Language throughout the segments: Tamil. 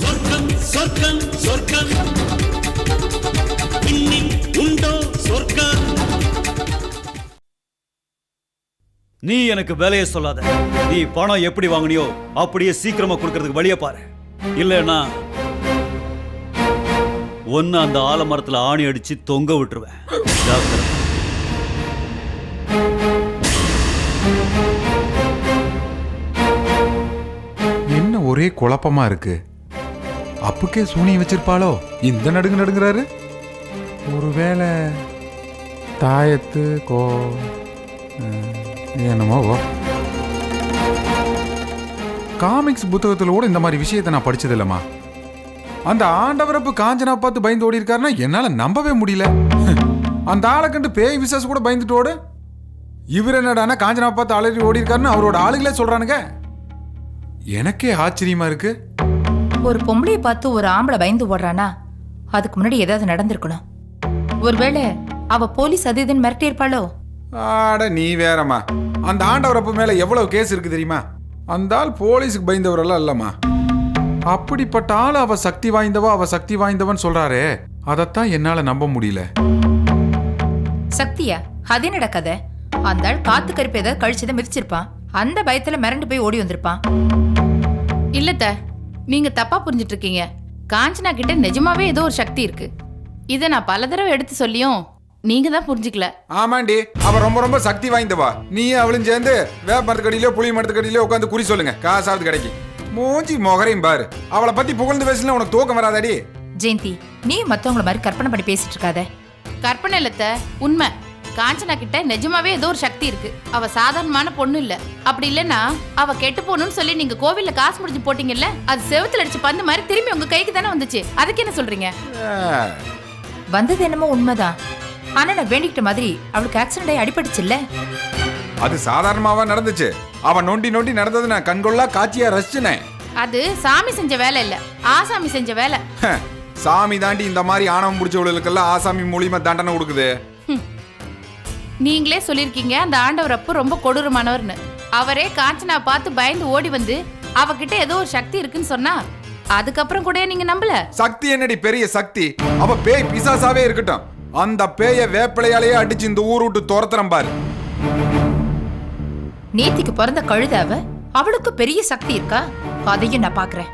சொர்க்கம் சொர்க்கம் சொர்க்கம். உண்டோ சொர்க்கம்? நீ எனக்கு வேலையை சொல்லாத. நீ பணம் எப்படி வாங்குனியோ அப்படியே சீக்கிரமா கொடுக்கறதுக்கு வழிய பாரு. இல்லைன்னா ஒன்னு அந்த ஆலமரத்துல ஆணி அடிச்சு தொங்க விட்டுருவேன். ஒரே குழப்பமா இருக்கு. அப்புக்கே சூனியம் வச்சிருப்பாளோ? இந்த நடுங்கு நடுங்குறாரு. ஒருவேளை தாயத்து கோ என்னமோ காமிக்ஸ் புத்தகத்தில் கூட இந்த மாதிரி விஷயத்தை நான் படிச்சது இல்லைம்மா அந்த ஆண்டவரப்பு காஞ்சனா பார்த்து பயந்து ஓடி இருக்காருன்னா என்னால நம்பவே முடியல. அந்த ஆளை கண்டு பேய் விசாஸ் கூட பயந்துட்டு ஓடு. இவர் என்னடானா காஞ்சனா பார்த்து அலறி ஓடி இருக்காருன்னு அவரோட ஆளுங்களே சொல்றானுங்க. எனக்கே ஆச்சரியமா இருக்கு. ஒரு பொம்பளைய பார்த்து ஒரு ஆம்பளை பயந்து ஓடுறானா? அதுக்கு முன்னாடி ஏதாவது நடந்திருக்கணும். ஒருவேளை அவ போலீஸ் அது இதுன்னு மிரட்டி இருப்பாளோ ஆட நீ வேறம்மா. அந்த ஆண்டவரப்பு மேல எவ்வளவு கேஸ் இருக்கு தெரியுமா? அந்த ஆள் போலீஸுக்கு பயந்தவரெல்லாம் இல்லம்மா. அப்படிப்பட்ட ஆள் அவ சக்தி வாய்ந்தவா அவ சக்தி வாய்ந்தவன் சொல்றாரே. அதைத்தான் என்னால நம்ப முடியல. சக்தியா? அது என்னடா கதை? அந்த ஆள் காத்து கருப்பு ஏதாவது கழிச்சதை மிதிச்சிருப்பான். அந்த பயத்துல மிரண்டு போய் ஓடி வந்திருப்பான். இல்லத்த நீங்க தப்பா புரிஞ்சிட்டு இருக்கீங்க காஞ்சனா கிட்ட நிஜமாவே ஏதோ ஒரு சக்தி இருக்கு. இத நான் பல தடவை எடுத்து சொல்லியும் நீங்க தான் புரிஞ்சுக்கல. ஆமாண்டி அவ ரொம்ப ரொம்ப சக்தி வாய்ந்தவா. நீ அவளும் சேர்ந்து வேப்ப மரத்துக்கடியிலோ புளி மரத்துக்கடியிலோ உட்காந்து குறி சொல்லுங்க. காசாவது கிடைக்கும் மூஞ்சி மொகரையும் பாரு. அவளை பத்தி புகழ்ந்து பேசினா உனக்கு தூக்கம் வராதாடி. ஜெயந்தி நீ மத்தவங்கள மாதிரி கற்பனை பண்ணி பேசிட்டு இருக்காத கற்பனை இல்லத்த உண்மை. காஞ்சனா கிட்ட நிஜமாவே ஏதோ ஒரு சக்தி இருக்கு. அவ சாதாரணமான பொண்ணு இல்ல. அப்படி இல்லைன்னா அவ கெட்டு போகணும்னு சொல்லி நீங்க கோவில்ல காசு முடிஞ்சு போட்டீங்கல்ல அது செவுத்துல அடிச்சு பந்து மாதிரி திரும்பி உங்க கைக்கு தானே வந்துச்சு. அதுக்கு என்ன சொல்றீங்க? வந்தது என்னமோ உண்மைதான். ஆனா நான் வேண்டிக்கிட்ட மாதிரி அவளுக்கு ஆக்சிடென்ட் ஆகி அடிபட்டுச்சுல்ல? அது சாதாரணமாவா நடந்துச்சு. அவன் நொண்டி நொண்டி நடந்தது நான் கண்கொள்ளா காட்சியா ரசிச்சுனேன் அது சாமி செஞ்ச வேலை இல்ல. ஆசாமி செஞ்ச வேலை. சாமி தாண்டி இந்த மாதிரி ஆணவம் பிடிச்சவளுக்கெல்லாம் ஆசாமி மூலியமா தண்டனை கொடுக்குது. நீங்களே சொல்லிருக்கீங்க அந்த ஆண்டவர் அப்போ ரொம்ப கொடூரமானவர்னு. அவரே காஞ்சனா பார்த்து பயந்து ஓடி வந்து அவகிட்ட ஏதோ ஒரு சக்தி இருக்குன்னு சொன்னா அதுக்கப்புறம் கூட நீங்க நம்பல? சக்தி என்னடி பெரிய சக்தி? அவ பேய் பிசாசாவே இருக்கட்டும். அந்த பேய வேப்பிலையாலேயே அடிச்சு இந்த ஊர் விட்டு துரத்துறேன் பாரு. நேத்திக்கு பிறந்த கழுத அவ? அவளுக்கு பெரிய சக்தி இருக்கா? அதையும் நான் பாக்குறேன்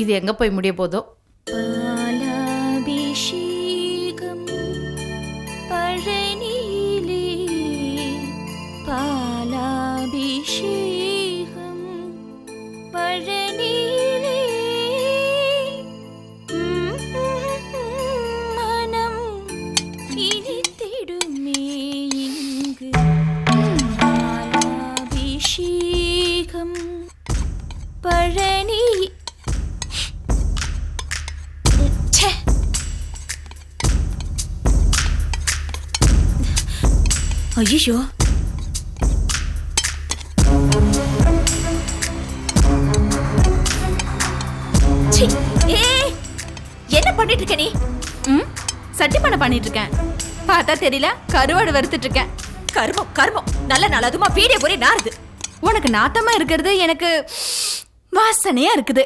இது எங்கே போய் முடிய போதோ? ஐயோ என்ன பண்ணிட்டு இருக்க நீ? ம்? சட்டி பண்ண பண்ணிட்டு இருக்கேன். பார்த்தா தெரியல கருவாடு வறுத்துட்டு இருக்கேன். கருமம் கருமம். நல்ல நாள் அதுமா பீடிய போரே நாருது உனக்கு நாத்தமா இருக்கிறது எனக்கு வாசனையா இருக்குது.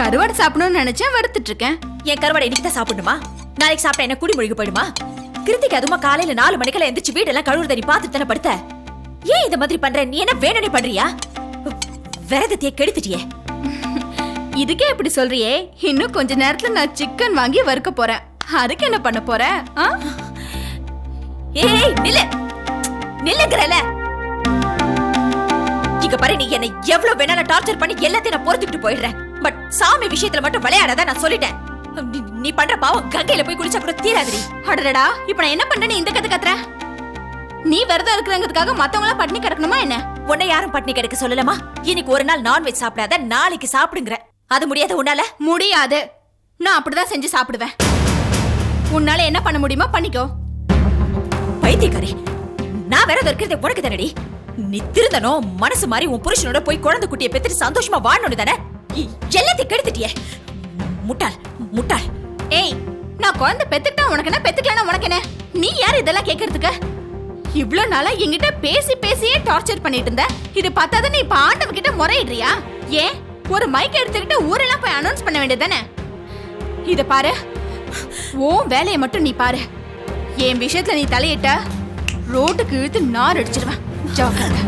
கருவாடு சாப்பிடணும்னு நினைச்சேன் வறுத்துட்டு இருக்கேன். என் கருவாடை இன்னைக்கு தான் சாப்பிடணுமா? நாளைக்கு சாப்பிட்டா என்ன குடி மொழிக்கு போயிடுமா? கிருத்திக்கு அதுமா காலையில நாலு மணிக்கெல்லாம் எந்திரிச்சு வீடெல்லாம் கழுவுறத நீ பார்த்துட்டு தானே படுத்த? ஏன் இந்த மாதிரி பண்ற? நீ என்ன வேணும்னே பண்றியா? விரதத்தையே கெடுத்துட்டியே. இதுக்கே இப்படி சொல்றியே. இன்னும் கொஞ்ச நேரத்துல நான் சிக்கன் வாங்கி வறுக்க போறேன். அதுக்கு என்ன பண்ண போற? ஏய் நில்லு. நில்லுங்கறல. இங்க பாரு நீ என்னை எவ்வளவு வேணாலும் டார்ச்சர் பண்ணி எல்லாத்தையும் நான் பொறுத்துக்கிட்டு போயிடுறேன். பட் சாமி விஷயத்துல மட்டும் விளையாடாத நான் சொல்லிட்டேன். நீ- பண்ற பாவம் கங்கையில போய் குளிச்சா கூட தீராதுடி. அடடடா இப்ப நான் என்ன பண்றேன்னு இந்த கத்து கத்துற? நீ விரதம் இருக்கிறங்கிறதுக்காக மத்தவங்கள பட்டினி கிடக்கணுமா என்ன? உன்னை யாரும் பட்னி கிடக்க சொல்லலாமா இன்னைக்கு ஒரு நாள் நான்வெஜ் சாப்பிடாத நாளைக்கு சாப்பிடுங்கிற. அது முடியாத உன்னால? முடியாது. நான் அப்படிதான் செஞ்சு சாப்பிடுவேன். உன்னால என்ன பண்ண முடியுமோ பண்ணிக்கோ. பைத்தியக்காரி நான் விரதம் இருக்கிறது உனக்கு தானடி. நீ திருந்தனும் மனசு மாதிரி உன் புருஷனோட போய் குழந்தை குட்டியை பெத்துட்டு சந்தோஷமா வாழணும் தானே? எல்லாத்தையும் கெடுத்துட்டியே. முட்டாள் முட்டாள். ஏய் நான் குழந்தை பெத்துக்கிட்டா உனக்கு என்ன பெத்துக்கலனா உனக்கு என்ன? நீ யார் இதெல்லாம் கேட்கறதுக்கு இவ்வளவு நாளா என்கிட்ட பேசி பேசியே டார்ச்சர் பண்ணிட்டு இருந்த. இது பார்த்தாத நீ இப்ப ஆண்டவ கிட்ட முறையிடுறியா? ஏன்? ஒரு மைக் எடுத்துக்கிட்டு ஊரெல்லாம் போய் அனௌன்ஸ் பண்ண வேண்டியதானே இத பாரு. ஓ வேலையை மட்டும் நீ பாரு. என் விஷயத்துல நீ தலையிட்ட ரோட்டுக்கு இழுத்து நார் அடிச்சிருவேன். ஜாக்கிரதை.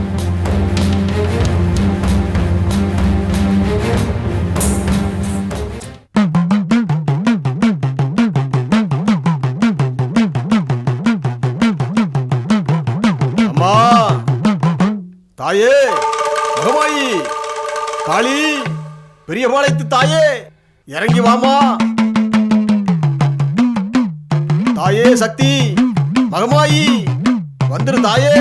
தாயே மகமாயி காளி பெரியபாளையத்து தாயே இறங்கி வாமா. தாயே சக்தி மகமாயி வந்துரு தாயே.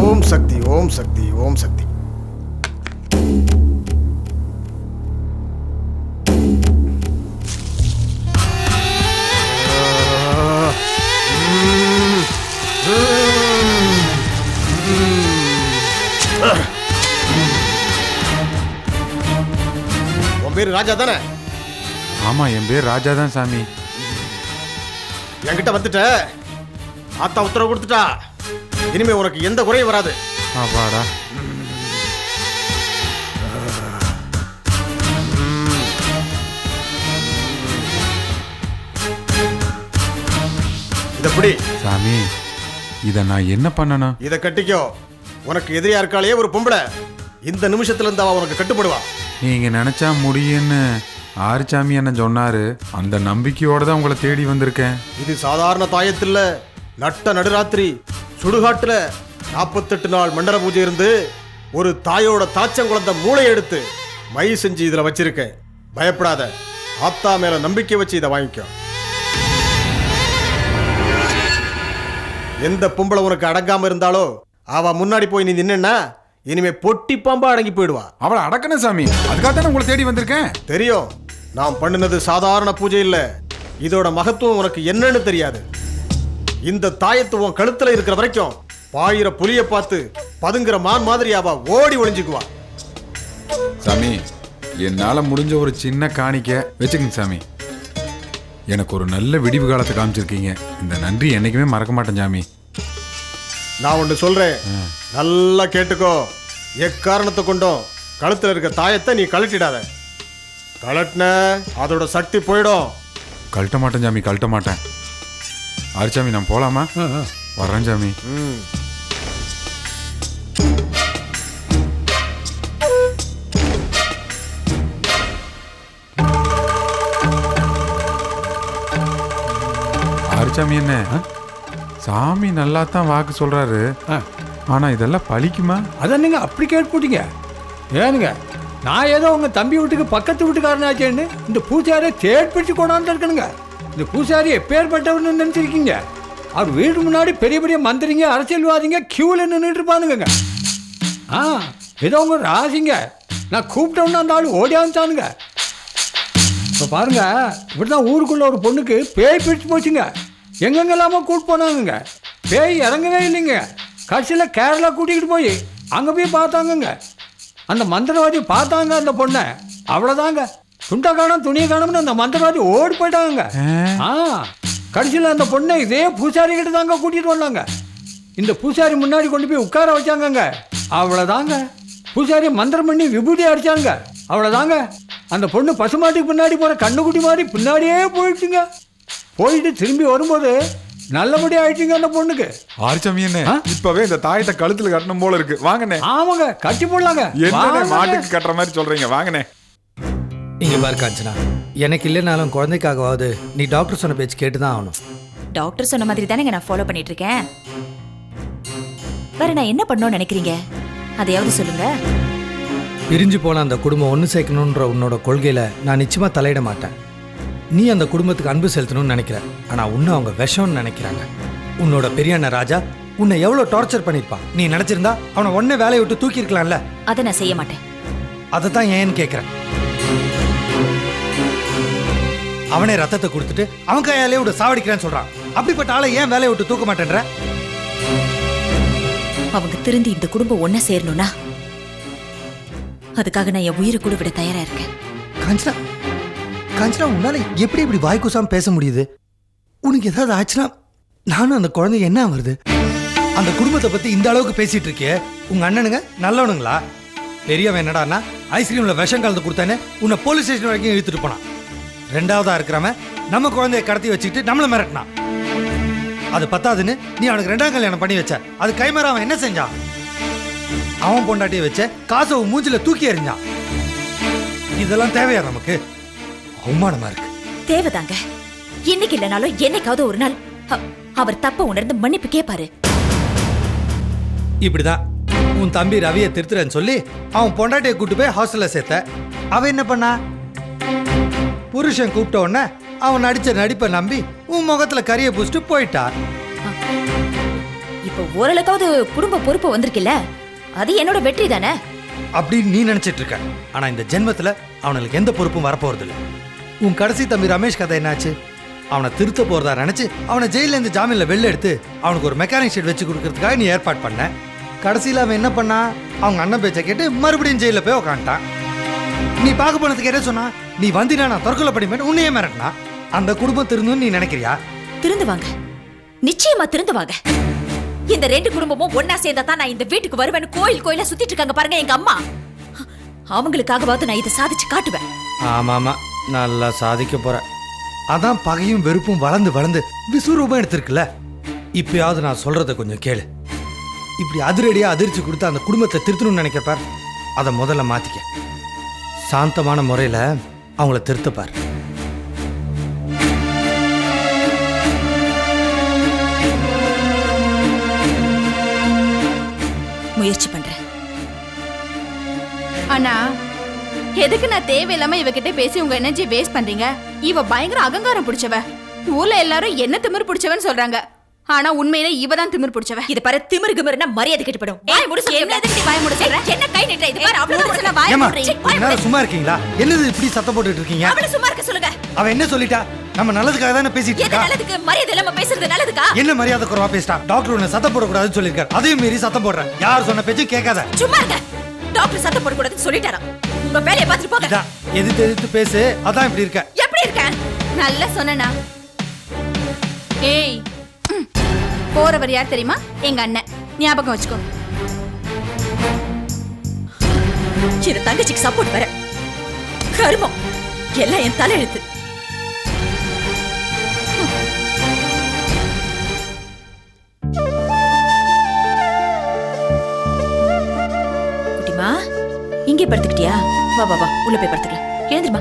ஓம் சக்தி ஓம் சக்தி ஓம் சக்தி. உன் பேரு ராஜா தானே? ஆமா என் பேர் ராஜா தான் சாமி. என்கிட்ட வந்துட்ட. ஆத்தா உத்தரவு கொடுத்துட்டா. இனிமே உனக்கு எந்த குறையும் வராது. அப்பாடா. இத பிடி. சாமி இத நான் என்ன பண்ணணும்? இத கட்டிக்கோ. உனக்கு எதிரியா இருக்காளே ஒரு பொம்பளை. இந்த நிமிஷத்துல இருந்து அவ உனக்கு கட்டுப்படுவா. நீங்க நினைச்சா முடியும்னு ஆறுசாமி என்ன சொன்னாரு. அந்த நம்பிக்கையோட தான் உங்களை தேடி வந்திருக்கேன். இது சாதாரண தாயத்தில் நட்ட நடுராத்திரி சுடுகாட்டுல நாற்பத்தெட்டு நாள் மண்டல பூஜை இருந்து ஒரு தாயோட தாச்சங்குழந்த மூளை எடுத்து மை செஞ்சு இதுல வச்சிருக்கேன். பயப்படாத ஆத்தா மேல நம்பிக்கை வச்சு இதை வாங்கிக்கோ. எந்த பொம்பளை உனக்கு அடங்காம இருந்தாலோ அவ முன்னாடி போய் நீ நின்னா இனிமே பொட்டி பாம்பா அடங்கி போயிடுவா. அவளை அடக்கணும் சாமி. அதுக்காக தானே உங்களை தேடி வந்திருக்கேன். தெரியும். நான் பண்ணினது சாதாரண பூஜை இல்ல. இதோட மகத்துவம் உனக்கு என்னன்னு தெரியாது. இந்த தாயத்து உன் கழுத்துல இருக்கிற வரைக்கும் பாயிர புலிய பார்த்து பதுங்குற மான் மாதிரி அவ ஓடி ஒளிஞ்சுக்குவா. சாமி என்னால முடிஞ்ச ஒரு சின்ன காணிக்க வச்சுக்கங்க சாமி. எனக்கு ஒரு நல்ல விடிவு காலத்தை காமிச்சிருக்கீங்க. இந்த நன்றி என்னைக்குமே மறக்க மாட்டேன் சாமி. நான் ஒன்று சொல்றேன். நல்லா கேட்டுக்கோ. எக்காரணத்தை கொண்டும் கழுத்துல இருக்க தாயத்தை நீ கழட்டிடாத. கழட்டின அதோட சக்தி போயிடும். கழட்ட மாட்டேன் சாமி கழட்ட மாட்டேன். ஆறுசாமி நான் போலாமா? வர்றேன் சாமி. ம். ஆறுசாமி என்ன? சாமி நல்லா தான் வாக்கு சொல்றாரு. ஆனா இதெல்லாம் பலிக்குமா அதை நீங்க அப்படி கேட்பீங்க ஏனுங்க நான் ஏதோ உங்க தம்பி வீட்டுக்கு பக்கத்து வீட்டுக்காரனாச்சேன்னு இந்த பூசாரியை தேடிப்பிடிச்சு கொண்டாந்து இருக்கணுங்க. இந்த பூசாரி எப்பேற்பட்டவர்னு நினைச்சிருக்கீங்க. அவர் வீடு முன்னாடி பெரிய பெரிய மந்திரிங்க அரசியல்வாதிங்க கியூவில் நின்றுட்டு இருப்பானுங்க ஆ ஏதோ உங்க ராசிங்க. நான் கூப்பிட்டோன்னு அந்த ஆள் ஓடி வந்துட்டானுங்க. இப்போ பாருங்க இப்படிதான் ஊருக்குள்ள ஒரு பொண்ணுக்கு பேய் பிடிச்சு போச்சுங்க. எங்கெங்கெல்லாமோ கூட்டு போனாங்கங்க. பேய் இறங்கவே இல்லைங்க. கடைசியில் கேரளா கூட்டிகிட்டு போய் அங்கே போய் பார்த்தாங்கங்க. அந்த மந்திரவாதி பார்த்தாங்க அந்த பொண்ணை. அவ்வளோதாங்க துண்டை காணும் துணியை காணும்னு அந்த மந்திரவாதி ஓடி போயிட்டாங்க. ஆ. கடைசியில் அந்த பொண்ணை இதே பூசாரி கிட்ட தாங்க கூட்டிகிட்டு வந்தாங்க. இந்த பூசாரி முன்னாடி கொண்டு போய் உட்கார வச்சாங்கங்க. அவ்வளோதாங்க பூசாரி மந்திரம் பண்ணி விபூதி அடிச்சாங்க. அவ்வளோதாங்க அந்த பொண்ணு பசுமாட்டுக்கு பின்னாடி போகிற கண்ணுக்குட்டி மாதிரி பின்னாடியே போயிடுச்சுங்க. போயிட்டு திரும்பி வரும்போது நல்லபடி ஆயிடுச்சுங்க அந்த பொண்ணுக்கு. ஆறுசாமி என்ன? இப்பவே இந்த தாயத்தை கழுத்துல கட்டணும் போல இருக்கு. வாங்கண்ணே. ஆமாங்க கட்டி போடலாங்க. என்ன வாங்க. மாட்டுக்கு கட்டுற மாதிரி சொல்றீங்க? வாங்கண்ணே. இங்க பாரு காஞ்சனா எனக்கு இல்லைனாலும் குழந்தைக்காகவாவது நீ டாக்டர் சொன்ன பேச்சு கேட்டு தான் ஆகணும். டாக்டர் சொன்ன மாதிரி தானேங்க நான் ஃபாலோ பண்ணிட்டு இருக்கேன் வேற நான் என்ன பண்ணணும்னு நினைக்கிறீங்க? அதையாவது சொல்லுங்க. பிரிஞ்சு போன அந்த குடும்பம் ஒன்று சேர்க்கணுன்ற உன்னோட கொள்கையில நான் நிச்சயமா தலையிட மாட்டேன். நீ அந்த குடும்பத்துக்கு அன்பு செலுத்தணும்னு நினைக்கிற. ஆனா உன்னை அவங்க விஷம்னு நினைக்கிறாங்க. உன்னோட பெரிய அண்ணன் ராஜா உன்னை எவ்வளவு டார்ச்சர் பண்ணிருப்பான். நீ நினைச்சிருந்தா அவனை உடனே வேலையை விட்டு தூக்கி இருக்கலாம்ல? அதை நான் செய்ய மாட்டேன். அதை தான் ஏன்னு கேட்குறேன் அவனே ரத்தத்தை கொடுத்துட்டு அவன் கையாலே விட சாவடிக்கிறேன்னு சொல்றான். அப்படிப்பட்ட ஆளை ஏன் வேலையை விட்டு தூக்க மாட்டேன்ற? அவங்க திருந்தி இந்த குடும்பம் ஒண்ணா சேரணும்னா அதுக்காக நான் என் உயிரை கூட விட தயாரா இருக்கேன். காஞ்சனா உன்னால எப்படி இப்படி வாய் கூசாம பேச முடியுது? உனக்கு ஏதாவது ஆச்சுன்னா நானும் அந்த குழந்தை என்ன வருது அந்த குடும்பத்தை பத்தி இந்த அளவுக்கு பேசிட்டு இருக்கே உங்க அண்ணனுங்க நல்லவனுங்களா? பெரியவன் என்னடான்னா ஐஸ்கிரீம்ல விஷம் கலந்து கொடுத்தானே உன்னை போலீஸ் ஸ்டேஷன் வரைக்கும் இழுத்துட்டு போனான். ரெண்டாவதா இருக்கிறவன் நம்ம குழந்தைய கடத்தி வச்சுக்கிட்டு நம்மளை மிரட்டினான். அது பத்தாதுன்னு நீ அவனுக்கு ரெண்டாம் கல்யாணம் பண்ணி வச்ச. அது கைமாற அவன் என்ன செஞ்சான்? அவன் பொண்டாட்டியை வச்ச காசை மூஞ்சில தூக்கி எறிஞ்சான். இதெல்லாம் தேவையா நமக்கு? அவமானமா இருக்கு. தேவைதாங்க. இன்னைக்கு இல்லைனாலும் என்னைக்காவது ஒரு நாள் அ- அவர் தப்ப உணர்ந்து மன்னிப்பு கேட்பாரு இப்படிதான் உன் தம்பி ரவியை திருத்துறேன்னு சொல்லி அவன் பொண்டாட்டியை கூட்டு போய் ஹாஸ்டல்ல சேர்த்த. அவன் என்ன பண்ணா? புருஷன் கூப்பிட்ட உடனே அவன் நடிச்ச நடிப்பை நம்பி உன் முகத்துல கரிய பூசிட்டு போயிட்டா. இப்போ ஓரளவுக்காவது குடும்ப பொறுப்பு வந்திருக்குல்ல? அது என்னோட வெற்றி தானே அப்படின்னு நீ நினைச்சிட்டு இருக்க. ஆனா இந்த ஜென்மத்துல அவனுக்கு எந்த பொறுப்பும் வரப்போறது இல்ல உன் கடைசி தம்பி ரமேஷ் கதை என்னாச்சு? அவனை திருத்த போறதா நினைச்சு அவனை ஜெயில இருந்து ஜாமீன்ல வெளில எடுத்து அவனுக்கு ஒரு மெக்கானிக் ஷெட் வச்சு கொடுக்கறதுக்காக நீ ஏற்பாடு பண்ண. கடைசியில அவன் என்ன பண்ணா? அவங்க அண்ணன் பேச்சை கேட்டு மறுபடியும் ஜெயில போய் உக்காந்துட்டான். நீ பார்க்க போனதுக்கு என்ன சொன்னா? நீ வந்தினா நான் தற்கொலை படிப்பேன் உன்னையே மிரட்டினா அந்த குடும்பம் திருந்துன்னு நீ நினைக்கிறியா? திருந்துவாங்க நிச்சயமா திருந்துவாங்க இந்த ரெண்டு குடும்பமும் ஒன்னா சேர்ந்தா தான் நான் இந்த வீட்டுக்கு வருவேன்னு கோயில் கோயிலா சுத்திட்டு இருக்காங்க பாருங்க எங்க அம்மா. அவங்களுக்காகவாவது நான் இதை சாதிச்சு காட்டுவேன். ஆமா ஆமா நல்லா சாதிக்க போகிறேன் அதான் பகையும் வெறுப்பும் வளர்ந்து வளர்ந்து விஸ்வரூபம் எடுத்திருக்குல்ல? இப்பயாவது நான் சொல்றத கொஞ்சம் கேளு. இப்படி அதிரடியா அதிர்ச்சி கொடுத்து அந்த குடும்பத்தை திருத்தணும்னு நினைக்கிறப்பார் அதை முதல்ல மாத்திக்க. சாந்தமான முறையில அவங்கள திருத்தப்பார் முயற்சி பண்றேன். ஆனா எதுக்கு நான் தேவையில்லாம இவகிட்ட பேசி உங்க எனர்ஜி வேஸ்ட் பண்றீங்க? இவ பயங்கர அகங்காரம் பிடிச்சவ. ஊர்ல எல்லாரும் என்ன திமிர் பிடிச்சவன்னு சொல்றாங்க. ஆனா உண்மையில இவ தான் திமிர் பிடிச்சவ. இது பாரு திமிரு கிமிருன்னா மரியாதை கெட்டுப்படும். வாய் மூடு சொல்றேன். என்ன எதுக்கு வாய் மூட சொல்ற? ஏய், என்ன கை நீட்டுற? இது பாரு அவ்வளவு சொல்ல, வாய் நேரம் சும்மா இருக்கீங்களா? என்னது இப்படி சத்தம் போட்டுட்டு இருக்கீங்க? அவளை சும்மா இருக்க சொல்லுங்க. அவ என்ன சொல்லிட்டா? நம்ம நல்லதுக்காக தானே பேசிட்டு எது இருக்கா? நல்லதுக்கு? மரியாதை இல்லாம பேசுறது நல்லதுக்கா? என்ன மரியாதை குறைவா பேசிட்டா? டாக்டர் உன்னை சத்தம் போடக்கூடாதுன்னு சொல்லியிருக்காரு. அதையும் மீறி சத்தம் போடுறேன். யார் சொன்ன பேச்சும் கேட்காத. சும்மா இருங்க. டாக்டர் சத்தம் போடக்கூடாதுன்னு சொல்லிட்டாராம். உங்க வேலையை பார்த்துட்டு போங்க. இதான் எதிர்த்து எதிர்த்து பேசு அதான் இப்படி இருக்க. எப்படி இருக்கேன் நல்லா சொன்னனா. ஏய் ம். போறவர் யார் தெரியுமா? எங்க அண்ணன். ஞாபகம் வச்சுக்கோ. இது தங்கச்சிக்கு சப்போர்ட் வர கருமம். எல்லாம் என் தலையெழுத்து. குட்டிமா இங்கே படுத்துக்கிட்டியா? வா வா வா. உள்ள போய் படுத்துக்கலாம். எழுந்திருமா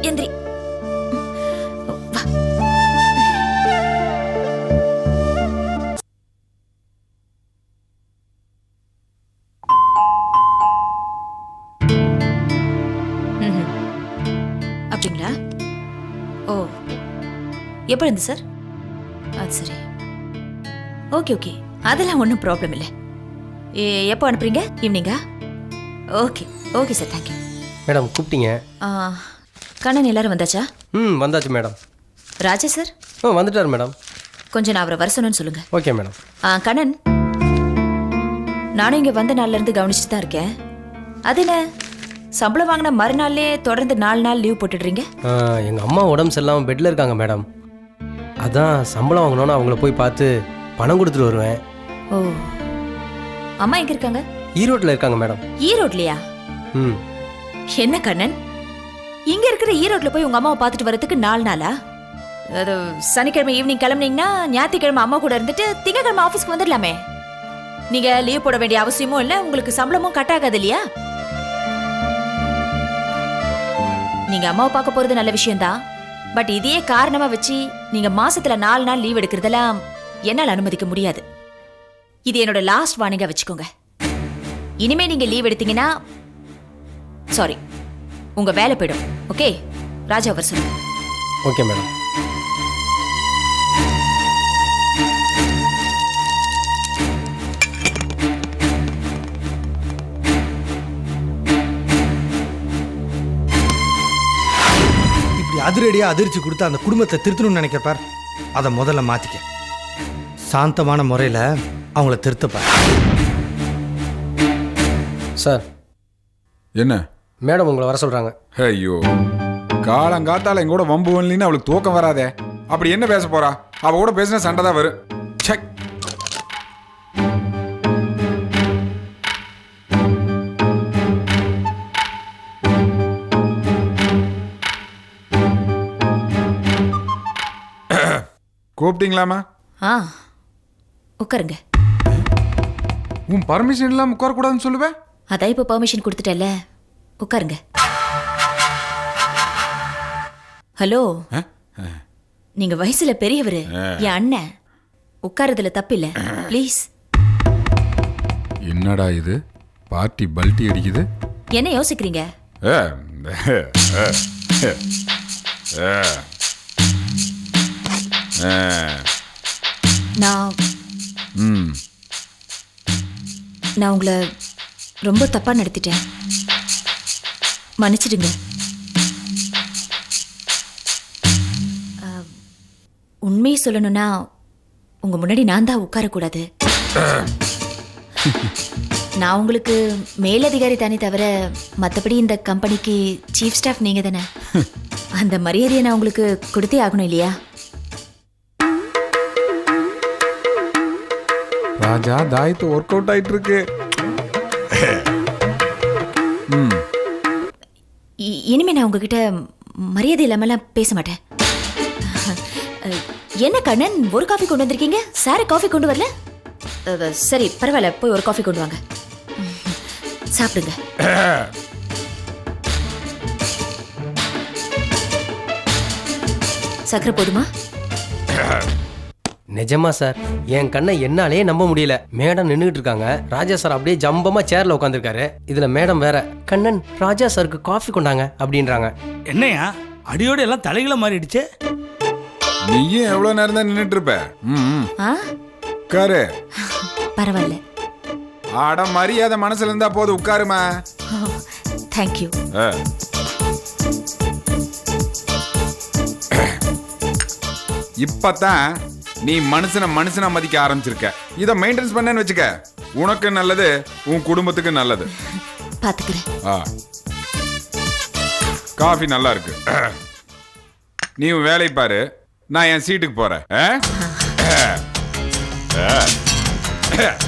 எந்திரி. வா. அப்படிங்களா? ஓ. எப்போ இருந்து சார்? அது சரி. Okay okay. அதெல்லாம் ஒன்றும் ப்ராப்ளம் இல்லை. ஏ- எப்போ அனுப்புறீங்க? ஈவினிங்கா okay okay sir thank you madam கூப்பிட்டீங்க. கண்ணன் எல்லாரும் வந்தாச்சா? ம் வந்தாச்சு மேடம். ராஜா சார்? ஆ வந்துட்டார் மேடம். கொஞ்சம் நான் அவரை வர சொன்னேன்னு சொல்லுங்க. Okay madam. கண்ணன் நானும் இங்கே வந்த நாள்ல இருந்து கவனிச்சுட்டு தான் இருக்கேன். அது என்ன சம்பளம் வாங்கின மறுநாள்லே தொடர்ந்து நாலு நாள் லீவ் போட்டுடுறீங்க? எங்கள் அம்மா உடம்பு சரியில்லாமல் பெட்டில் இருக்காங்க மேடம். அதான் சம்பளம் வாங்கணும்னு அவங்கள போய் பார்த்து பணம் கொடுத்துட்டு வருவேன். ஓ அம்மா எங்க இருக்காங்க? ஈரோட்டில் இருக்காங்க மேடம். ஈரோட்லையா? ம். என்ன கண்ணன்? இங்க இருக்கிற ஈரோட்ல போய் உங்க அம்மாவை பார்த்துட்டு வரதுக்கு நாலு நாளா? அது சனிக்கிழமை ஈவினிங் கிளம்புனீங்கன்னா ஞாயிற்றுக்கிழமை அம்மா கூட இருந்துட்டு திங்கக்கிழமை ஆஃபீஸ்க்கு வந்துடலாமே. நீங்க லீவ் போட வேண்டிய அவசியமும் இல்லை உங்களுக்கு சம்பளமும் கட் ஆகாது இல்லையா? நீங்க அம்மாவை பார்க்க போறது நல்ல விஷயம்தான். பட் இதையே காரணமா வச்சு நீங்க மாசத்துல நாலு நாள் லீவ் எடுக்கிறதெல்லாம் என்னால் அனுமதிக்க முடியாது. இது என்னோட லாஸ்ட் வார்னிங்கா வச்சுக்கோங்க. இனிமே நீங்க லீவ் எடுத்தீங்கன்னா சாரி உங்க வேலை போயிடும் ஓகே ராஜா அவர் சொல்லுங்க ஓகே மேடம் இப்படி அதிரடியா அதிர்ச்சி கொடுத்து அந்த குடும்பத்தை திருத்தணும்னு நினைக்கிறப்பார் அதை முதல்ல மாத்திக்க. சாந்தமான முறையில அவங்கள திருத்தப்பார் சார். என்ன? மேடம் உங்களை வர சொல்கிறாங்க ஐயோ. காலங்காத்தால எங்க கூட வம்பு வரலின்னு அவளுக்கு தூக்கம் வராதே. அப்படி என்ன பேச போறா? அவ கூட பேசினா சண்டை தான் வரும். செக் கூப்பிட்டீங்களாமா ஆ உட்காருங்க. உன் பர்மிஷன் இல்லாம உட்காரக்கூடாதுன்னு சொல்லுவேன் அதான் இப்போ பெர்மிஷன் கொடுத்துட்டேல்ல உட்காருங்க. ஹலோ? நீங்க வயசுல பெரியவர். என் அண்ணன். உட்காரதுல தப்பில்ல. ப்ளீஸ் என்னடா இது? பார்ட்டி பல்ட்டி அடிக்குது? என்ன யோசிக்கிறீங்க. நான் ம். நான் உங்களை ரொம்ப தப்பா நடத்திட்டேன். மன்னிச்சிடுங்க. உண்மையை சொல்லணும்னா உங்க முன்னாடி நான் தான் உட்காரக்கூடாது. நான் உங்களுக்கு மேலதிகாரி தானே தவிர மற்றபடி இந்த கம்பெனிக்கு சீஃப் ஸ்டாஃப் நீங்க தானே? அந்த மரியாதையை நான் உங்களுக்கு கொடுத்தே ஆகணும் இல்லையா? ராஜா தாயத்து ஒர்க் அவுட் ஆயிட்டு இருக்கு. இனிமே நான் உங்ககிட்ட மரியாதை இல்லாமலாம் பேச மாட்டேன். என்ன கண்ணன் ஒரு காஃபி கொண்டு வந்திருக்கீங்க? சாரு காஃபி கொண்டு வரல? சரி பரவாயில்ல போய் ஒரு காஃபி கொண்டு வாங்க. சாப்பிடுங்க. சக்கரை போதுமா? நிஜமா சார் என் கண்ணை என்னாலே நம்ப முடியல. மேடம் நின்றுட்டு இருக்காங்க. ராஜா சார் அப்படியே ஜம்பமா சேர்ல உட்காந்துருக்காரு இதுல மேடம் வேற கண்ணன் ராஜா சாருக்கு காஃபி கொண்டாங்க அப்படின்றாங்க. என்னையா? அடியோட எல்லாம் தலைகளை மாறிடுச்சு. நீயும் எவ்வளவு நேரம் தான் நின்றுட்டு இருப்ப? ம், ம். ஆ? உட்காரு. பரவாயில்ல. ஆட மரியாதை மனசுல இருந்தா போது உட்காருமா. தேங்க்யூ ஆ. இப்பதான் நீ மனுஷனை மனுஷனா மதிக்க ஆரம்பிச்சிருக்க. இதை மெயின்டைன்ஸ் பண்ணேன்னு வச்சுக்க உனக்கு நல்லது உன் குடும்பத்துக்கு நல்லது. பாத்துக்கிறேன். ஆ. காஃபி நல்லா இருக்கு. நீ உன் வேலை பாரு நான் என் சீட்டுக்கு போறேன். ஆ? ஆ. ஆ.